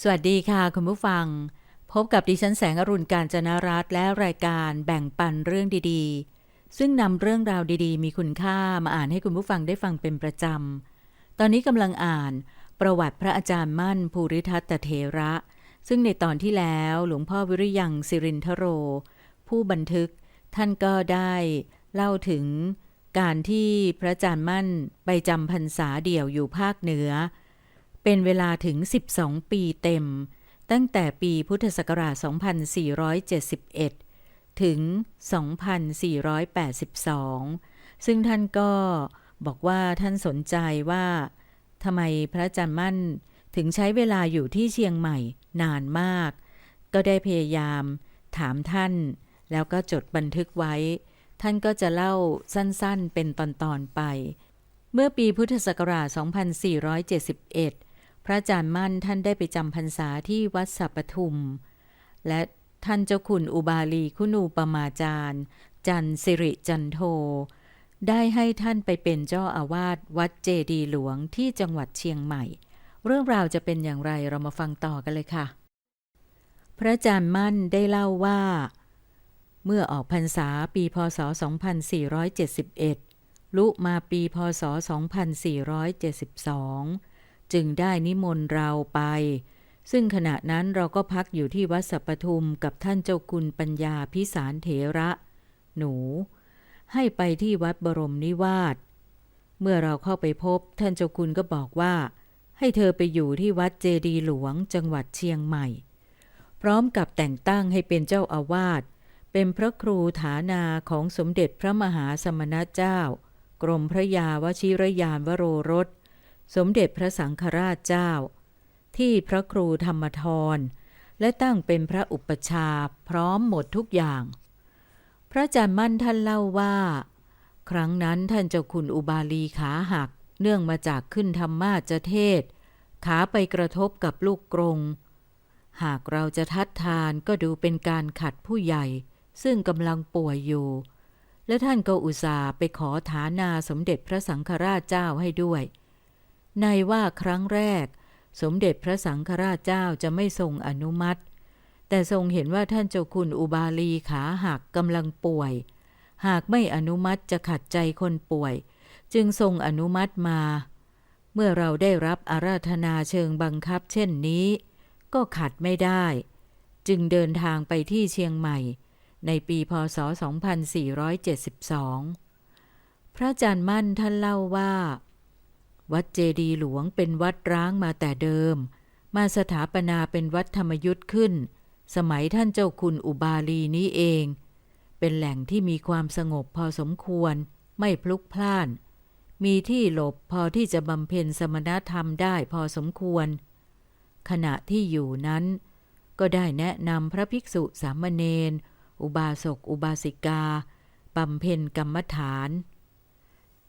สวัสดีค่ะ คุณผู้ฟัง พบกับดิฉันแสงอรุณการจนรัตและรายการแบ่งปันเรื่องดีๆ ซึ่งนำเรื่องราวดีๆ มีคุณค่ามาอ่านให้คุณผู้ฟังได้ฟังเป็นประจำ ตอนนี้กำลังอ่านประวัติพระอาจารย์มั่นภูริทัตเถระ ซึ่งในตอนที่แล้วหลวงพ่อวิริยังสิรินทโร ผู้บันทึกท่านก็ได้เล่าถึงการที่พระอาจารย์มั่นไปจำพรรษาเดี่ยวอยู่ภาคเหนือ เป็นเวลาถึง 12 ปีเต็ม ตั้งแต่ปีพุทธศักราช 2471 ถึง 2482 ซึ่งท่านก็บอกว่าท่านสนใจว่าทำไมพระอาจารย์มั่นถึงใช้เวลาอยู่ที่เชียงใหม่นานมาก ก็ได้พยายามถามท่าน แล้วก็จดบันทึกไว้ ท่านก็จะเล่าสั้นๆเป็นตอนๆไป เมื่อปีพุทธศักราช 2471 พระอาจารย์มั่นท่านได้ไปจำพรรษาที่วัดสัปทุม และท่านเจ้าคุณอุบาลีคุณูปมาจารย์ จันสิริจันโท ได้ให้ท่านไปเป็นเจ้าอาวาสวัดเจดีหลวงที่จังหวัดเชียงใหม่ เรื่องราวจะเป็นอย่างไรเรามาฟังต่อกันเลยค่ะ พระอาจารย์มั่นได้เล่าว่า เมื่อออกพรรษาปีพศ 2471 ลุมาปีพศ 2472 จึงได้นิมนต์เราไป ซึ่งขณะนั้นเราก็พักอยู่ที่วัดสัปทุมกับท่านเจ้าคุณปัญญาพิสารเถระ หนู ให้ไปที่วัดบรมนิวาสเมื่อเราเข้าไปพบท่านเจ้าคุณก็บอกว่า ให้เธอไปอยู่ที่วัดเจดีหลวงจังหวัดเชียงใหม่ พร้อมกับแต่งตั้งให้เป็นเจ้าอาวาสเป็นพระครูฐานาของสมเด็จพระมหาสมณเจ้า กรมพระยาวชิรยานวโรรส สมเด็จพระสังฆราชเจ้า ที่พระครูธรรมทร และตั้งเป็นพระอุปชาพร้อมหมดทุกอย่าง พระอาจารย์มั่นท่านเล่าว่า ครั้งนั้นท่านเจ้าคุณอุบาลีขาหัก เนื่องมาจากขึ้นธรรมาจเทศ ขาไปกระทบกับลูกกรง หากเราจะทัดทานก็ดูเป็นการขัดผู้ใหญ่ ซึ่งกำลังป่วยอยู่ และท่านก็อุตส่าห์ไปขอฐานาสมเด็จพระสังฆราชเจ้าให้ด้วย ในว่าครั้งแรก สมเด็จพระสังฆราชเจ้าจะไม่ทรงอนุมัติ แต่ทรงเห็นว่าท่านเจ้าคุณอุบาลีขาหักกำลังป่วย หากไม่อนุมัติจะขัดใจคนป่วย จึงทรงอนุมัติมา เมื่อเราได้รับอาราธนาเชิงบังคับเช่นนี้ ก็ขัดไม่ได้ จึงเดินทางไปที่เชียงใหม่ ในปีพศ 2472 พระอาจารย์มั่นท่านเล่าว่า วัดเจดีหลวงเป็นวัดร้างมาแต่เดิม มาสถาปนาเป็นวัดธรรมยุทธ์ขึ้น สมัยท่านเจ้าคุณอุบาลีนี้เอง เป็นแหล่งที่มีความสงบพอสมควร ไม่พลุกพล่าน มีที่หลบพอที่จะบำเพ็ญสมณธรรมได้พอสมควร ขณะที่อยู่นั้น ก็ได้แนะนำพระภิกษุสามเณรอุบาสกอุบาสิกาบำเพ็ญกรรมฐาน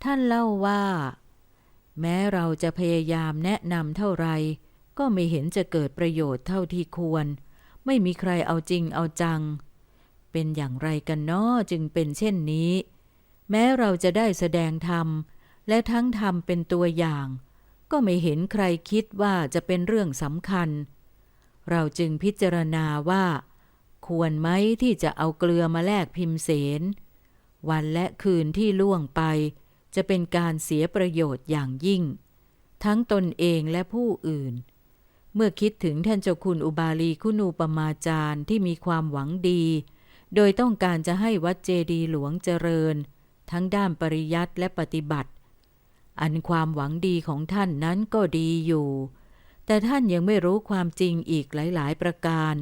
ท่านเล่าว่า แม้เราจะพยายามแนะนำเท่าไร ก็ไม่เห็นจะเกิดประโยชน์เท่าที่ควร ไม่มีใครเอาจริงเอาจัง เป็นอย่างไรกันนาะจึงเป็นเช่นนี้ แม้เราจะได้แสดงธรรม และทั้งธรรมเป็นตัวอย่าง ก็ไม่เห็นใครคิดว่าจะเป็นเรื่องสำคัญ เราจึงพิจารณาว่า ควรไหมที่จะเอาเกลือมาแลกพิมพ์เสนวันและคืนที่ล่วงไป จะเป็นการเสียประโยชน์อย่างยิ่ง ทั้งตนเองและผู้อื่น เมื่อคิดถึงท่านเจ้าคุณอุบาลีคุณูปมาจารย์ที่มีความหวังดี โดยต้องการจะให้วัดเจดีหลวงเจริญ ทั้งด้านปริยัติและปฏิบัติ อันความหวังดีของท่านนั้นก็ดีอยู่ แต่ท่านยังไม่รู้ความจริงอีกหลาย ๆ ประการ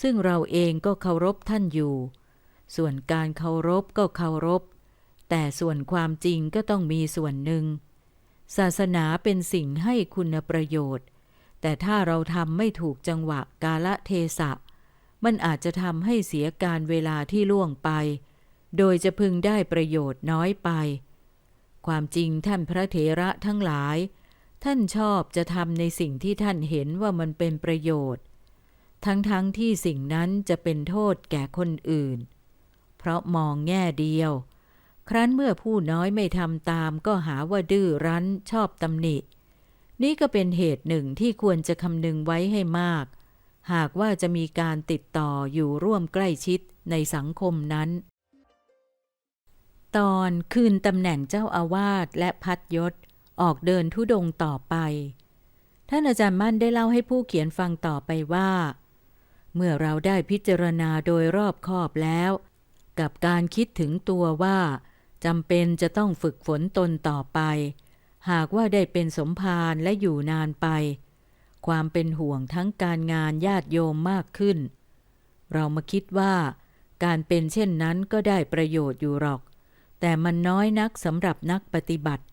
ซึ่งเราเองก็เคารพท่านอยู่ ส่วนการเคารพก็เคารพ แต่ส่วนความจริงก็ต้องมีส่วนหนึ่ง ศาสนาเป็นสิ่งให้คุณประโยชน์ แต่ถ้าเราทำไม่ถูกจังหวะกาละเทศะ มันอาจจะทำให้เสียการเวลาที่ล่วงไป โดยจะพึงได้ประโยชน์น้อยไป ความจริงท่านพระเถระทั้งหลาย ท่านชอบจะทำในสิ่งที่ท่านเห็นว่ามันเป็นประโยชน์ ทั้งๆทที่สิ่งนั้นจะเป็นโทษแก่คนอื่น เพราะมองแง่เดียว ครั้นเมื่อผู้น้อยไม่ทำตามก็หาว่าดื้อรั้นชอบตำหนิ นี่ก็เป็นเหตุหนึ่งที่ควรจะคำนึงไว้ให้มาก หากว่าจะมีการติดต่ออยู่ร่วมใกล้ชิดในสังคมนั้น ตอนคืนตำแหน่งเจ้าอาวาสและพัดยศ ออกเดินทุดงต่อไป ท่านอาจารย์มั่นได้เล่าให้ผู้เขียนฟังต่อไปว่า เมื่อเราได้พิจารณาโดยรอบคอบแล้ว กับการคิดถึงตัวว่า จำเป็นจะต้องฝึกฝนตนต่อไป หากว่าได้เป็นสมภารและอยู่นานไป ความเป็นห่วงทั้งการงานญาติโยมมากขึ้น เรามาคิดว่า การเป็นเช่นนั้นก็ได้ประโยชน์อยู่หรอก แต่มันน้อยนักสำหรับนักปฏิบัติ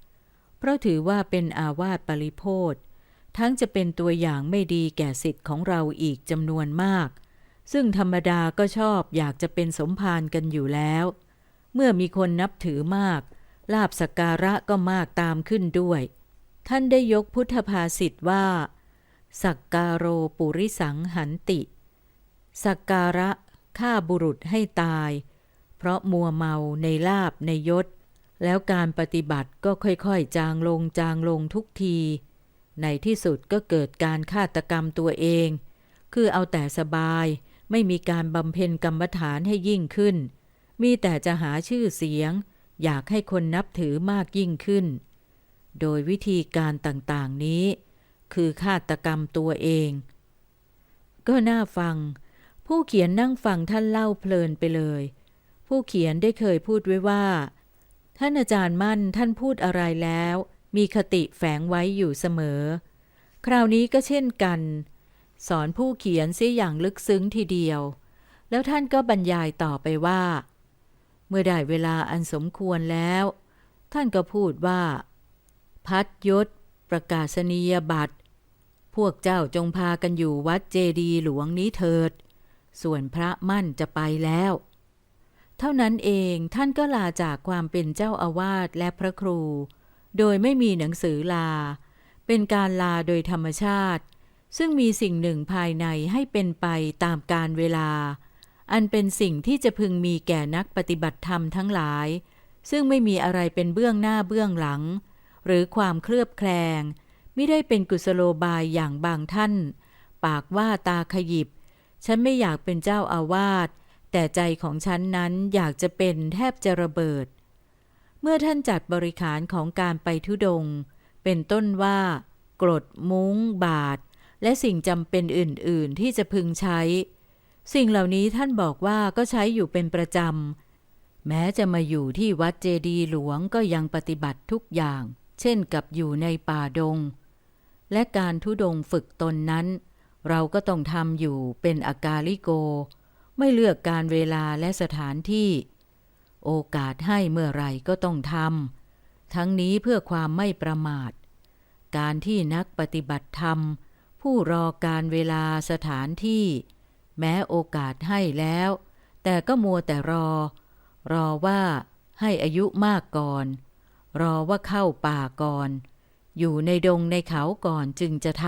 เพราะถือว่าเป็นอาวาสปริโพธทั้งจะเป็นตัวอย่างไม่ดีแก่สิทธิ์ของเราอีกจำนวนมาก ซึ่งธรรมดาก็ชอบอยากจะเป็นสมภารกันอยู่แล้ว เมื่อมีคนนับถือมาก ลาบสกการะก็มากตามขึ้นด้วย ท่านได้ยกพุทธภาษิตว่า สักการโรปุริสังหันติ สักการะฆ่าบุรุษให้ตาย เพราะมัวเมาในลาบในยศ แล้วการปฏิบัติก็ค่อยๆ จางลงจางลงทุกที ในที่สุดก็เกิดการฆาตกรรมตัวเอง คือเอาแต่สบาย ไม่มีการบำเพ็ญกรรมฐานให้ยิ่งขึ้น มีแต่จะหาชื่อเสียง อยากให้คนนับถือมากยิ่งขึ้น โดยวิธีการต่างๆนี้ คือฆาตกรรมตัวเอง ก็น่าฟัง ผู้เขียนนั่งฟังท่านเล่าเพลินไปเลย ผู้เขียนได้เคยพูดไว้ว่า ท่านอาจารย์มั่นท่านพูดอะไรแล้ว มีคติแฝงไว้อยู่เสมอ คราวนี้ก็เช่นกัน สอนผู้เขียนเสียอย่างลึกซึ้งทีเดียวแล้วท่านก็บรรยายต่อไปว่า เมื่อได้เวลาอันสมควรแล้ว ท่านก็พูดว่า พัดยศ ประกาศนียบัตร พวกเจ้าจงพากันอยู่วัดเจดีหลวงนี้เถิด ส่วนพระมั่นจะไปแล้ว เท่านั้นเองท่านก็ลาจากความเป็นเจ้าอาวาสและพระครู โดยไม่มีหนังสือลา เป็นการลาโดยธรรมชาติ ซึ่งมีสิ่งหนึ่งภายในให้เป็นไปตามการเวลา อันเป็นสิ่งที่จะพึงมีแก่นักปฏิบัติธรรมทั้งหลาย ซึ่งไม่มีอะไรเป็นเบื้องหน้าเบื้องหลัง หรือความเคลือบแคลงไม่ได้เป็นกุศโลบายอย่างบางท่าน ปากว่าตาขยิบ ฉันไม่อยากเป็นเจ้าอาวาสแต่ใจของฉันนั้นอยากจะเป็นแทบจะระเบิด เมื่อท่านจัดบริขารของการไปทุดงค์เป็นต้นว่า กรดมุ้ง บาท และสิ่งจำเป็นอื่น ๆ ที่จะพึงใช้ สิ่งเหล่านี้ท่านบอกว่าก็ใช้อยู่เป็นประจำ แม้จะมาอยู่ที่วัดเจดีย์หลวงก็ยังปฏิบัติทุกอย่าง เช่นกับอยู่ในป่าดง และการทุดงฝึกตนนั้น เราก็ต้องทำอยู่เป็นอากาลิโก ไม่เลือกการเวลาและสถานที่ โอกาสให้เมื่อไรก็ต้องทำ ทั้งนี้เพื่อความไม่ประมาท การที่นักปฏิบัติธรรม ผู้รอการเวลาสถานที่ แม้โอกาสให้แล้ว แต่ก็มัวแต่รอ รอว่าให้อายุมากก่อน รอว่าเข้าป่าก่อน อยู่ในดงในเขาก่อนจึงจะท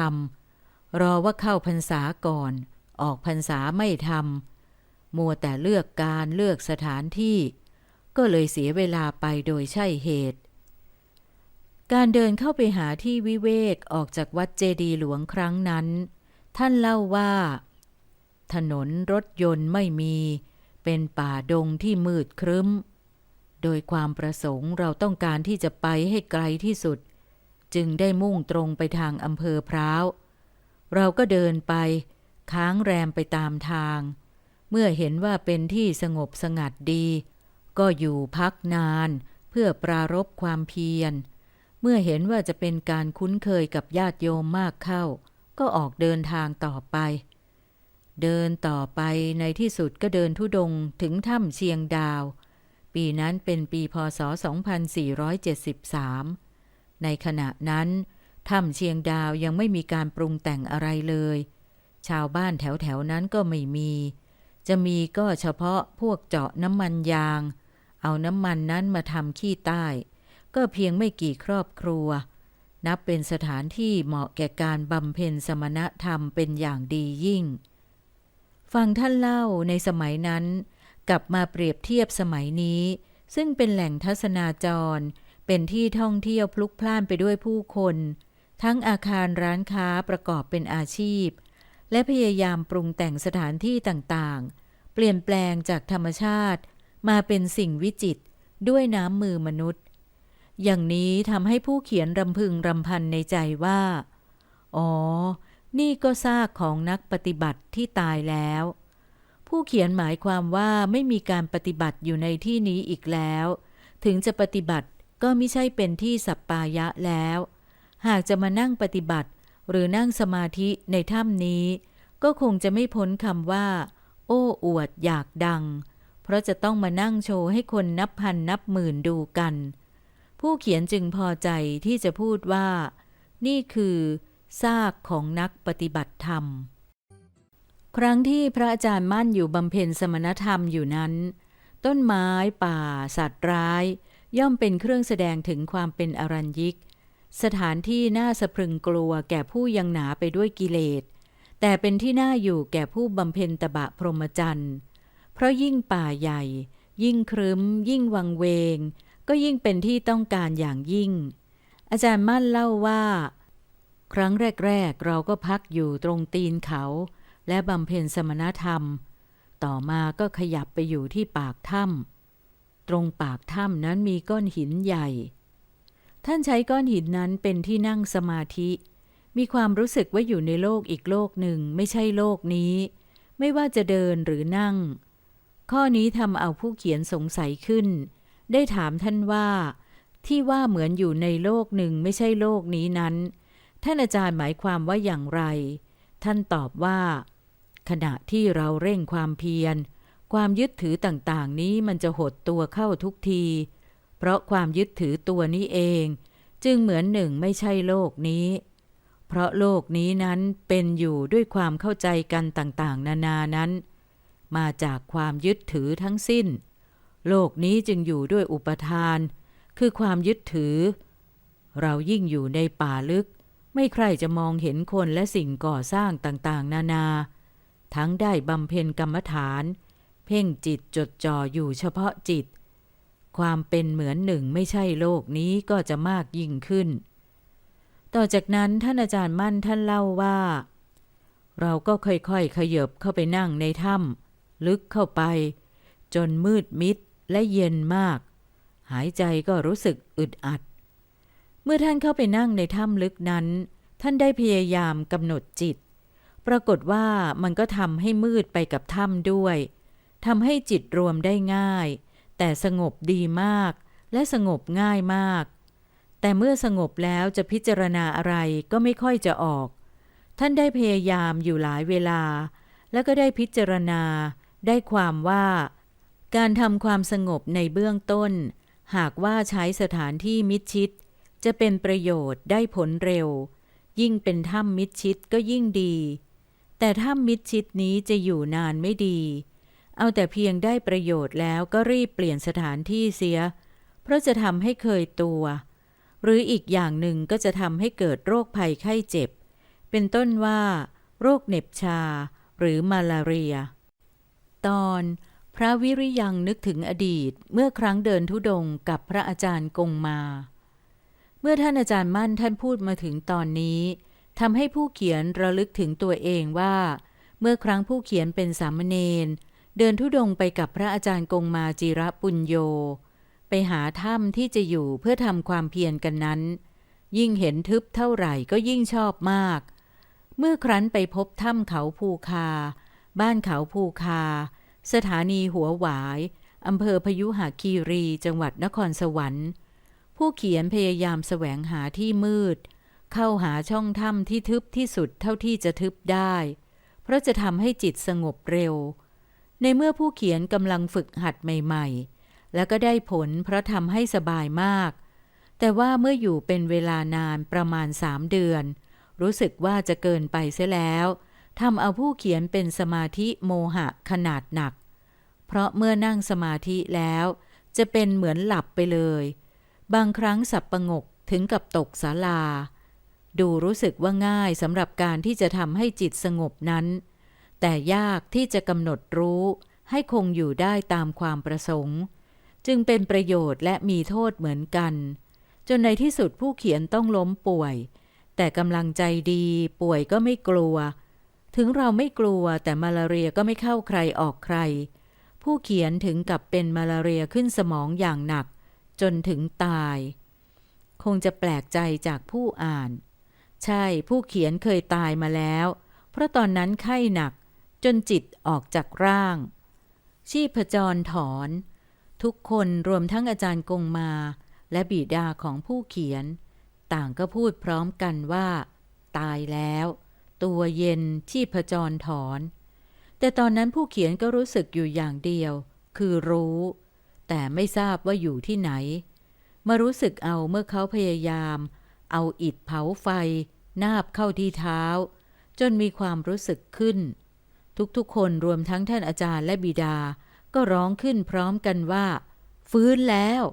ำรอว่าเข้าพรรษาก่อน ออกพรรษาไม่ทำมัวแต่เลือกการเลือกสถานที่ ก็เลยเสียเวลาไปโดยใช่เหตุ การเดินเข้าไปหาที่วิเวกออกจากวัดเจดีหลวงครั้งนั้น ท่านเล่าว่า ถนนรถยนต์ไม่มี เป็นป่าดงที่มืดครึ้ม โดยความประสงค์เราต้องการที่จะไปให้ไกลที่สุด จึงได้มุ่งตรงไปทางอำเภอพร้าว เราก็เดินไป ค้างแรมไปตามทาง เมื่อเห็นว่าเป็นที่สงบสงัดดี ก็อยู่พักนานเพื่อปรารบความเพียร เมื่อเห็นว่าจะเป็นการคุ้นเคยกับญาติโยมมากเข้า ก็ออกเดินทางต่อไป เดินต่อไปในที่สุดก็เดินทุดงถึงถ้ำเชียงดาว ปีนั้นเป็นปีพศ 2473 ในขณะนั้นถ้ำเชียงดาวยังไม่มีการปรุงแต่งอะไรเลย ชาวบ้านแถวๆนั้นก็ไม่มี จะมีก็เฉพาะพวกเจาะน้ำมันยาง เอาน้ำมันนั้นมาทำขี้ใต้ ก็เพียงไม่กี่ครอบครัว นับเป็นสถานที่เหมาะแก่การบำเพ็ญสมณธรรมเป็นอย่างดียิ่ง ฟังท่านเล่าในสมัยนั้น กลับมาเปรียบเทียบสมัยนี้ ซึ่งเป็นแหล่งทัศนาจร เป็นที่ท่องเที่ยวพลุกพล่านไปด้วยผู้คน ทั้งอาคารร้านค้าประกอบเป็นอาชีพ และพยายามปรุงแต่งสถานที่ต่างๆ เปลี่ยนแปลงจากธรรมชาติ มาเป็นสิ่งวิจิตรด้วยน้ำมือมนุษย์ อย่างนี้ทำให้ผู้เขียนรำพึงรำพันในใจว่า อ๋อ นี่ก็ซากของนักปฏิบัติที่ตายแล้ว ผู้เขียนหมายความว่าไม่มีการปฏิบัติอยู่ในที่นี้อีกแล้ว ถึงจะปฏิบัติก็ไม่ใช่เป็นที่สัปปายะแล้ว หากจะมานั่งปฏิบัติ หรือนั่งสมาธิในถ้ำนี้ ก็คงจะไม่พ้นคำว่า โอ้อวดอยากดัง เพราะจะต้องมานั่งโชว์ให้คนนับพันนับหมื่นดูกัน ผู้เขียนจึงพอใจที่จะพูดว่า นี่คือ ซากของนักปฏิบัติธรรม ครั้งที่พระอาจารย์มั่นอยู่บำเพ็ญสมณธรรมอยู่นั้น ต้นไม้ป่า สัตว์ร้าย ย่อมเป็นเครื่องแสดงถึงความเป็นอรัญยิก สถานที่น่าสะพรึงกลัวแก่ผู้ยังหนาไปด้วยกิเลส แต่เป็นที่น่าอยู่แก่ผู้บำเพ็ญตบะพรหมจรรย์เพราะยิ่งป่าใหญ่ ยิ่งครึ้ม ยิ่งวังเวง ก็ยิ่งเป็นที่ต้องการอย่างยิ่ง อาจารย์มั่นเล่าว่า ครั้งแรก ๆ เราก็พักอยู่ตรงตีนเขา และบำเพ็ญสมณธรรม ต่อมาก็ขยับไปอยู่ที่ปากถ้ำตรงปากถ้ำนั้นมีก้อนหินใหญ่ ท่านใช้ก้อนหินนั้นเป็นที่นั่งสมาธิ มีความรู้สึกว่าอยู่ในโลกอีกโลกหนึ่งไม่ใช่โลกนี้ ไม่ว่าจะเดินหรือนั่ง ข้อนี้ทำเอาผู้เขียนสงสัยขึ้น ได้ถามท่านว่า ที่ว่าเหมือนอยู่ในโลกหนึ่งไม่ใช่โลกนี้นั้น ท่านอาจารย์หมายความว่าอย่างไร ท่านตอบว่า ขณะที่เราเร่งความเพียร ความยึดถือต่างๆ นี้มันจะหดตัวเข้าทุกที เพราะความยึดถือตัวนี้เอง จึงเหมือนหนึ่งไม่ใช่โลกนี้ เพราะโลกนี้นั้นเป็นอยู่ด้วยความเข้าใจกันต่างๆ นานานั้น มาจากความยึดถือทั้งสิ้น โลกนี้จึงอยู่ด้วยอุปทาน คือความยึดถือ เรายิ่งอยู่ในป่าลึก ไม่ใครจะมองเห็นคนและสิ่งก่อสร้างต่างๆ นานา ทั้งได้บำเพ็ญกรรมฐาน เพ่งจิตจดจ่ออยู่เฉพาะจิต ความเป็นเหมือนหนึ่งไม่ใช่โลกนี้ก็จะมากยิ่งขึ้น ต่อจากนั้นท่านอาจารย์มั่นท่านเล่าว่า เราก็ค่อยๆขยบเข้าไปนั่งในถ้ำลึกเข้าไป จนมืดมิดและเย็นมาก หายใจก็รู้สึกอึดอัด เมื่อท่านเข้าไปนั่งในถ้ำลึกนั้น ท่านได้พยายามกำหนดจิต ปรากฏว่ามันก็ทำให้มืดไปกับถ้ำด้วยทำให้จิตรวมได้ง่าย แต่สงบดีมาก และสงบง่ายมาก แต่เมื่อสงบแล้วจะพิจารณาอะไรก็ไม่ค่อยจะออก ท่านได้พยายามอยู่หลายเวลา แล้วก็ได้พิจารณา ได้ความว่า การทำความสงบในเบื้องต้น หากว่าใช้สถานที่มิดชิด จะเป็นประโยชน์ได้ผลเร็ว ยิ่งเป็นถ้ำมิดชิดก็ยิ่งดี แต่ถ้ำมิดชิดนี้จะอยู่นานไม่ดี เอาแต่เพียงได้ประโยชน์แล้วก็รีบเปลี่ยนสถานที่เสีย เพราะจะทำให้เคยตัว หรืออีกอย่างหนึ่งก็จะทำให้เกิดโรคภัยไข้เจ็บ เป็นต้นว่า โรคเหน็บชา หรือมาลาเรีย ตอนพระวิริยังนึกถึงอดีตเมื่อครั้งเดินทุดงกับพระอาจารย์กงมา เมื่อท่านอาจารย์มั่นท่านพูดมาถึงตอนนี้ทำให้ผู้เขียนระลึกถึงตัวเองว่า เมื่อครั้งผู้เขียนเป็นสามเณรเดินทุดงค์ไปกับพระอาจารย์กงมาจิระปุญโย ไปหาถ้ำที่จะอยู่เพื่อทำความเพียรกันนั้น ยิ่งเห็นทึบเท่าไหร่ก็ยิ่งชอบมาก เมื่อครั้นไปพบถ้ำเขาภูคา บ้านเขาภูคา สถานีหัวหวายอำเภอพยุหคีรีจังหวัดนครสวรรค์ ผู้เขียนพยายามแสวงหาที่มืด เข้าหาช่องถ้ำที่ทึบที่สุดเท่าที่จะทึบได้ เพราะจะทำให้จิตสงบเร็ว ในเมื่อผู้เขียนกำลังฝึกหัดใหม่ๆ แล้วก็ได้ผลเพราะทำให้สบายมาก แต่ว่าเมื่ออยู่เป็นเวลานานประมาณสามเดือน รู้สึกว่าจะเกินไปเสียแล้วทำเอาผู้เขียนเป็นสมาธิโมหะขนาดหนัก เพราะเมื่อนั่งสมาธิแล้ว จะเป็นเหมือนหลับไปเลย บางครั้งสับประงกถึงกับตกศาลา ดูรู้สึกว่าง่ายสำหรับการที่จะทำให้จิตสงบนั้น แต่ยากที่จะกำหนดรู้ให้คงอยู่ได้ตามความประสงค์ จึงเป็นประโยชน์และมีโทษเหมือนกัน จนในที่สุดผู้เขียนต้องล้มป่วย แต่กำลังใจดีป่วยก็ไม่กลัว ถึงเราไม่กลัวแต่มาลาเรียก็ไม่เข้าใครออกใคร ผู้เขียนถึงกับเป็นมาลาเรียขึ้นสมองอย่างหนัก จนถึงตาย คงจะแปลกใจจากผู้อ่าน ใช่ผู้เขียนเคยตายมาแล้ว เพราะตอนนั้นไข้หนักจนจิตออกจากร่าง ชีพจรถอน ทุกคนรวมทั้งอาจารย์กงมา และบิดาของผู้เขียน ต่างก็พูดพร้อมกันว่า ตายแล้ว ตัวเย็นชีพจรถอน แต่ตอนนั้นผู้เขียนก็รู้สึกอยู่อย่างเดียว คือรู้ แต่ไม่ทราบว่าอยู่ที่ไหน มารู้สึกเอาเมื่อเขาพยายาม เอาอิฐเผาไฟ นาบเข้าที่เท้า จนมีความรู้สึกขึ้น ทุกๆคนรวมทั้งท่านอาจารย์และบิดา ก็ร้องขึ้นพร้อมกันว่า ฟื้นแล้ว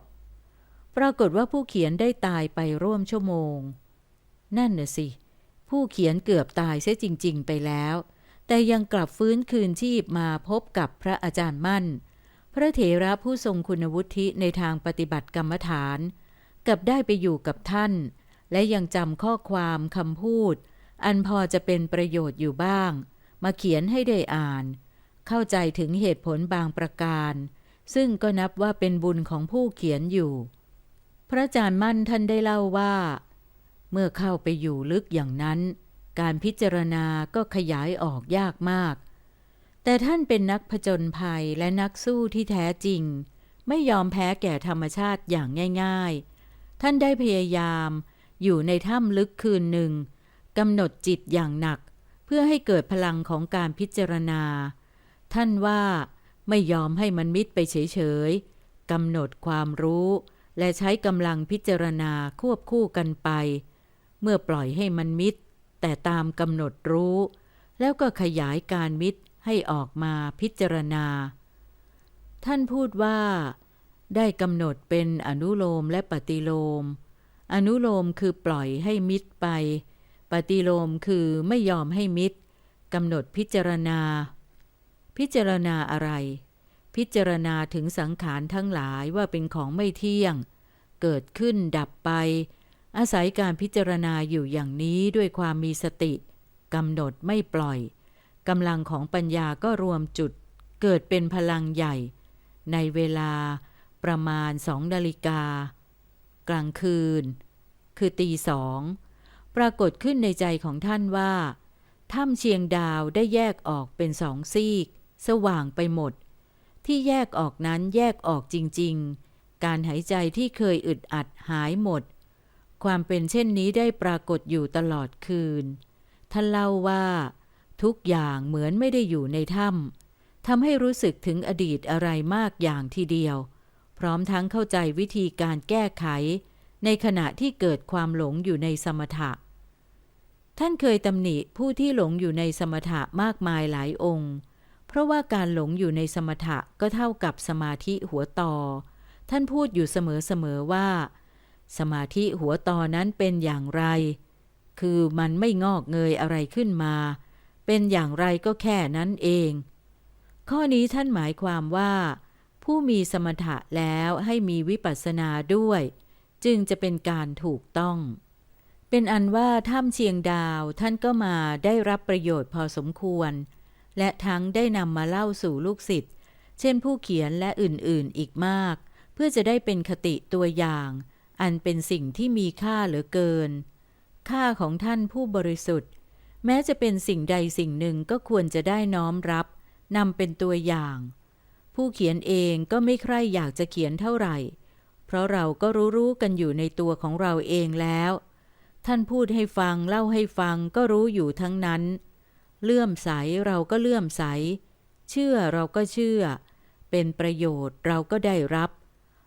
ปรากฏว่าผู้เขียนได้ตายไปร่วมชั่วโมง นั่นน่ะสิ ผู้เขียนเกือบตายเสียจริง ๆ ไปแล้ว แต่ยังกลับฟื้นคืนชีพมาพบกับพระอาจารย์มั่น พระเถระผู้ทรงคุณวุฒิในทางปฏิบัติกรรมฐาน กับได้ไปอยู่กับท่าน และยังจำข้อความคำพูด อันพอจะเป็นประโยชน์อยู่บ้าง มาเขียนให้ได้อ่าน เข้าใจถึงเหตุผลบางประการ ซึ่งก็นับว่าเป็นบุญของผู้เขียนอยู่ พระอาจารย์มั่นท่านได้เล่าว่า เมื่อเข้าไปอยู่ลึกอย่างนั้น การพิจารณาก็ขยายออกยากมาก แต่ท่านเป็นนักผจญภัยและนักสู้ที่แท้จริง ไม่ยอมแพ้แก่ธรรมชาติอย่างง่าย ๆ ท่านได้พยายาม อยู่ในถ้ำลึกคืนหนึ่งกำหนดจิตอย่างหนัก เพื่อให้เกิดพลังของการพิจารณา ท่านว่าไม่ยอมให้มันมิดไปเฉยๆกำหนดความรู้ และใช้กำลังพิจารณาควบคู่กันไป เมื่อปล่อยให้มันมิดแต่ตามกำหนดรู้ แล้วก็ขยายการมิด ให้ออกมาพิจารณา ท่านพูดว่า ได้กำหนดเป็นอนุโลมและปฏิโลม อนุโลมคือปล่อยให้มิดไป ปฏิโลมคือไม่ยอมให้มิดกำหนดพิจารณา พิจารณาอะไร พิจารณาถึงสังขารทั้งหลายว่าเป็นของไม่เที่ยง เกิดขึ้นดับไป อาศัยการพิจารณาอยู่อย่างนี้ด้วยความมีสติกำหนดไม่ปล่อย กำลังของปัญญาก็รวมจุดเกิดเป็นพลังใหญ่ ในเวลาประมาณสองนาฬิกา กลางคืน คือตีสองปรากฏขึ้นในใจของท่านว่าถ้ำเชียงดาวได้แยกออกเป็นสองซีก สว่างไปหมด ที่แยกออกนั้นแยกออกจริง ๆ การหายใจที่เคยอึดอัดหายหมด ความเป็นเช่นนี้ได้ปรากฏอยู่ตลอดคืน ท่านเล่าว่า ทุกอย่างเหมือนไม่ได้อยู่ในถ้ำทำให้รู้สึกถึงอดีตอะไรมากอย่างทีเดียว พร้อมทั้งเข้าใจวิธีการแก้ไข ในขณะที่เกิดความหลงอยู่ในสมถะ ท่านเคยตำหนิผู้ที่หลงอยู่ในสมถะมากมายหลายองค์ เพราะว่าการหลงอยู่ในสมถะก็เท่ากับสมาธิหัวต่อ ท่านพูดอยู่เสมอๆว่า สมาธิหัวต่อนั้นเป็นอย่างไร คือมันไม่งอกเงยอะไรขึ้นมา เป็นอย่างไรก็แค่นั้นเอง ข้อนี้ท่านหมายความว่า ผู้มีสมถะแล้วให้มีวิปัสสนาด้วย จึงจะเป็นการถูกต้อง เป็นอันว่าถ้ำเชียงดาวท่านก็มาได้รับประโยชน์พอสมควร และทั้งได้นำมาเล่าสู่ลูกศิษย์เช่นผู้เขียนและอื่นๆอีกมาก เพื่อจะได้เป็นคติตัวอย่าง อันเป็นสิ่งที่มีค่าเหลือเกิน ค่าของท่านผู้บริสุทธิ์ แม้จะเป็นสิ่งใดสิ่งหนึ่งก็ควรจะได้น้อมรับนำเป็นตัวอย่าง ผู้เขียนเองก็ไม่ใคร่อยากจะเขียนเท่าไหร่ เพราะเราก็รู้ๆกันอยู่ในตัวของเราเองแล้ว ท่านพูดให้ฟังเล่าให้ฟังก็รู้อยู่ทั้งนั้น เลื่อมใสเราก็เลื่อมใส เชื่อเราก็เชื่อ เป็นประโยชน์เราก็ได้รับ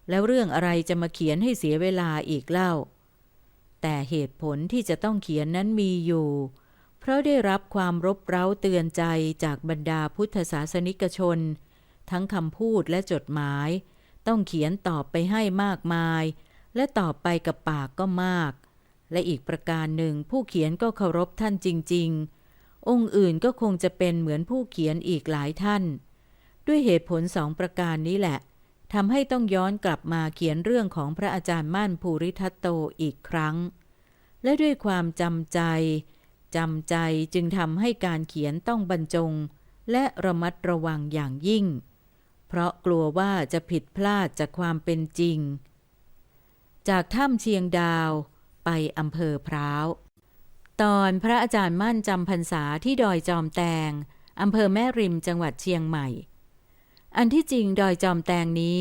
แล้วเรื่องอะไรจะมาเขียนให้เสียเวลาอีกเล่า แต่เหตุผลที่จะต้องเขียนนั้นมีอยู่ ราะได้รับความรบเร้าเตือนใจจากบรรดาพุทธศาสนิกชน ทั้งคำพูดและจดหมาย ต้องเขียนตอบไปให้มากมาย และตอบไปกับปากก็มาก และอีกประการหนึ่งผู้เขียนก็เคารพท่านจริง ๆ องค์อื่นก็คงจะเป็นเหมือนผู้เขียนอีกหลายท่าน ด้วยเหตุผลสองประการนี้แหละทำให้ต้องย้อนกลับมาเขียนเรื่องของพระอาจารย์มั่นภูริทัตโตอีกครั้ง และด้วยความจำใจ จำใจจึงทำให้การเขียนต้องบรรจง และระมัดระวังอย่างยิ่ง เพราะกลัวว่าจะผิดพลาดจากความเป็นจริง จากถ้ำเชียงดาวไปอำเภอพร้าว ตอนพระอาจารย์มั่นจำพรรษาที่ดอยจอมแตงอำเภอแม่ริมจังหวัดเชียงใหม่ อันที่จริงดอยจอมแตงนี้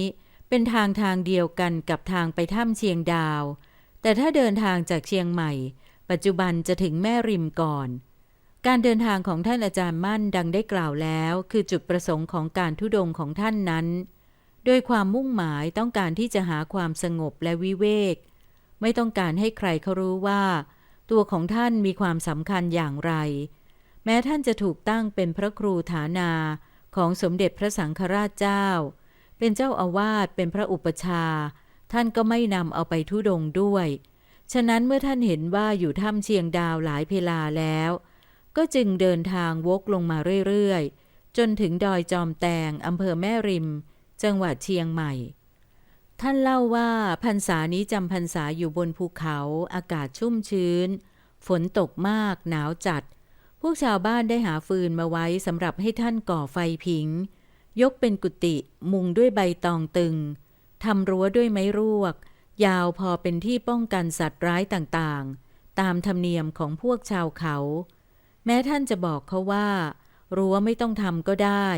เป็นทางทางเดียวกันกับทางไปถ้ำเชียงดาว แต่ถ้าเดินทางจากเชียงใหม่ ปัจจุบันจะถึงแม่ริมก่อน การเดินทางของท่านอาจารย์มั่นดังได้กล่าวแล้ว คือจุดประสงค์ของการทุดงของท่านนั้น โดยความมุ่งหมายต้องการที่จะหาความสงบและวิเวก ไม่ต้องการให้ใครเขารู้ว่า ตัวของท่านมีความสำคัญอย่างไร แม้ท่านจะถูกตั้งเป็นพระครูฐานาของสมเด็จพระสังฆราชเจ้า เป็นเจ้าอาวาสเป็นพระอุปชา ท่านก็ไม่นำเอาไปทุดงด้วย ฉะนั้นเมื่อท่านเห็นว่าอยู่ถ้ำเชียงดาวหลายเพลาแล้ว ก็จึงเดินทางวกลงมาเรื่อยๆ จนถึงดอยจอมแตงอำเภอแม่ริม จังหวัดเชียงใหม่ ท่านเล่าว่าพรรษานี้จำพรรษาอยู่บนภูเขาอากาศชุ่มชื้น ฝนตกมากหนาวจัด พวกชาวบ้านได้หาฟืนมาไว้สำหรับให้ท่านก่อไฟผิง ยกเป็นกุฏิมุงด้วยใบตองตึงทำรั้วด้วยไม้รวก ยาวพอเป็นที่ป้องกันสัตว์ร้ายต่างๆ ตามธรรมเนียมของพวกชาวเขา แม้ท่านจะบอกเขาว่ารั้วไม่ต้องทำก็ได้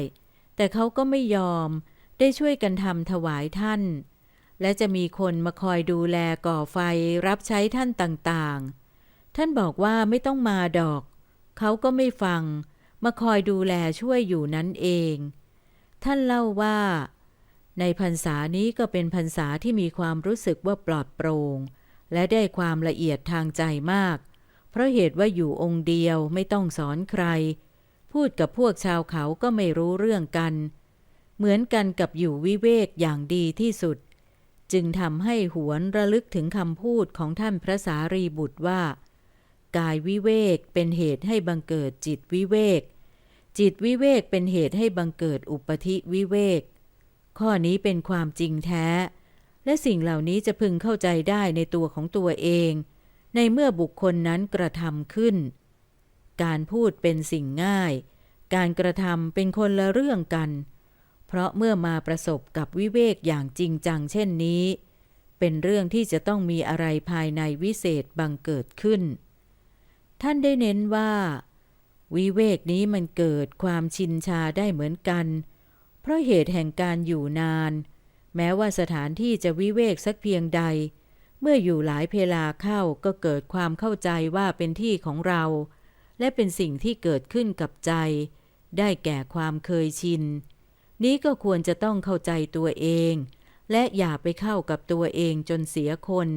แต่เขาก็ไม่ยอมได้ช่วยกันทำถวายท่าน และจะมีคนมาคอยดูแลก่อไฟรับใช้ท่านต่างๆ ท่านบอกว่าไม่ต้องมาดอก เขาก็ไม่ฟัง มาคอยดูแลช่วยอยู่นั้นเอง ท่านเล่าว่า ในพรรษานี้ก็เป็นพรรษาที่มีความรู้สึกว่าปลอดโปร่งและได้ความละเอียดทางใจมาก เพราะเหตุว่าอยู่องค์เดียวไม่ต้องสอนใคร พูดกับพวกชาวเขาก็ไม่รู้เรื่องกัน เหมือนกันกับอยู่วิเวกอย่างดีที่สุด จึงทำให้หวนระลึกถึงคำพูดของท่านพระสารีบุตรว่า กายวิเวกเป็นเหตุให้บังเกิดจิตวิเวก จิตวิเวกเป็นเหตุให้บังเกิดอุปธิวิเวก ข้อนี้เป็นความจริงแท้ และสิ่งเหล่านี้จะพึงเข้าใจได้ในตัวของตัวเอง ในเมื่อบุคคลนั้นกระทำขึ้น การพูดเป็นสิ่งง่าย การกระทำเป็นคนละเรื่องกัน เพราะเมื่อมาประสบกับวิเวกอย่างจริงจังเช่นนี้ เป็นเรื่องที่จะต้องมีอะไรภายในวิเศษบังเกิดขึ้น ท่านได้เน้นว่า วิเวกนี้มันเกิดความชินชาได้เหมือนกันเพราะเหตุแห่งการอยู่นาน แม้ว่าสถานที่จะวิเวกสักเพียงใด เมื่ออยู่หลายเพลาเข้าก็เกิดความเข้าใจว่าเป็นที่ของเรา และเป็นสิ่งที่เกิดขึ้นกับใจ ได้แก่ความเคยชิน นี้ก็ควรจะต้องเข้าใจตัวเอง และอย่าไปเข้ากับตัวเองจนเสียคน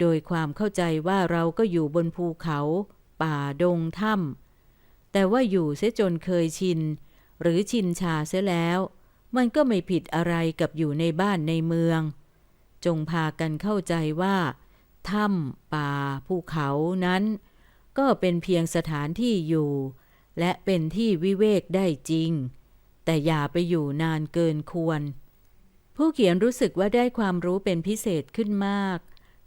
โดยความเข้าใจว่าเราก็อยู่บนภูเขา ป่าดงถ้ำแต่ว่าอยู่เสียจนเคยชิน หรือชินชาเสียแล้ว มันก็ไม่ผิดอะไรกับอยู่ในบ้านในเมือง จงพากันเข้าใจว่าถ้ำป่าภูเขานั้น ก็เป็นเพียงสถานที่อยู่ และเป็นที่วิเวกได้จริง แต่อย่าไปอยู่นานเกินควร ผู้เขียนรู้สึกว่าได้ความรู้เป็นพิเศษขึ้นมาก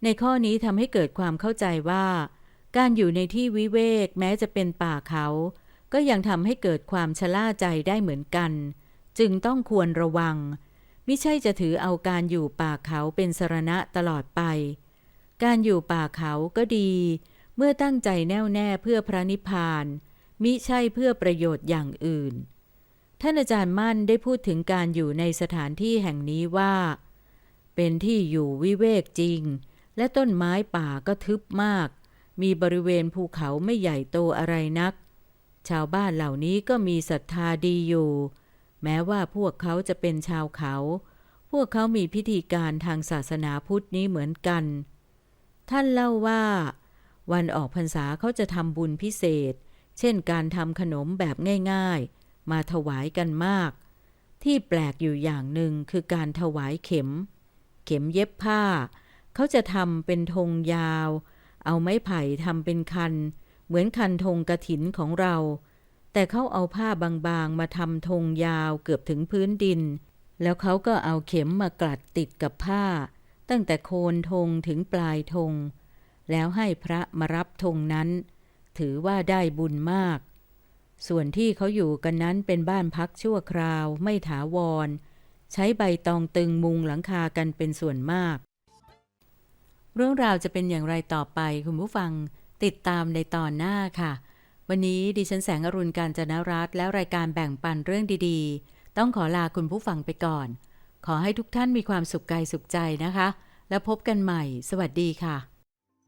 ในข้อนี้ทำให้เกิดความเข้าใจว่า การอยู่ในที่วิเวกแม้จะเป็นป่าเขา ก็ยังทำให้เกิดความชะล่าใจได้เหมือนกัน จึงต้องควรระวังไม่ใช่จะถือเอาการอยู่ป่าเขาเป็นสรณะตลอดไป การอยู่ป่าเขาก็ดี เมื่อตั้งใจแน่วแน่เพื่อพระนิพพาน มิใช่เพื่อประโยชน์อย่างอื่น ท่านอาจารย์มั่นได้พูดถึงการอยู่ในสถานที่แห่งนี้ว่า เป็นที่อยู่วิเวกจริง และต้นไม้ป่าก็ทึบมาก มีบริเวณภูเขาไม่ใหญ่โตอะไรนัก ชาวบ้านเหล่านี้ก็มีศรัทธาดีอยู่ แม้ว่าพวกเขาจะเป็นชาวเขา พวกเขามีพิธีการทางศาสนาพุทธนี้เหมือนกัน ท่านเล่าว่า วันออกพรรษาเขาจะทำบุญพิเศษ เช่นการทำขนมแบบง่ายๆ มาถวายกันมาก ที่แปลกอยู่อย่างหนึ่งคือการถวายเข็ม เข็มเย็บผ้า เขาจะทำเป็นธงยาว เอาไม้ไผ่ทำเป็นคันเเหมือนคันธงกระถินของเรา แต่เขาเอาผ้าบางๆ มาทำธงยาวเกือบถึงพื้นดิน แล้วเขาก็เอาเข็มมากลัดติดกับผ้า ตั้งแต่โคนธงถึงปลายธง แล้วให้พระมารับธงนั้น ถือว่าได้บุญมาก ส่วนที่เขาอยู่กันนั้นเป็นบ้านพักชั่วคราวไม่ถาวร ใช้ใบตองตึงมุงหลังคากันเป็นส่วนมาก เรื่องราวจะเป็นอย่างไรต่อไปคุณผู้ฟัง ติดตามในตอนหน้าค่ะ วันนี้ดิฉันแสงอรุณการจนรัตและรายการแบ่งปันเรื่องดีๆ ต้องขอลาคุณผู้ฟังไปก่อน ขอให้ทุกท่านมีความสุขกายสุขใจนะคะ แล้วพบกันใหม่ สวัสดีค่ะ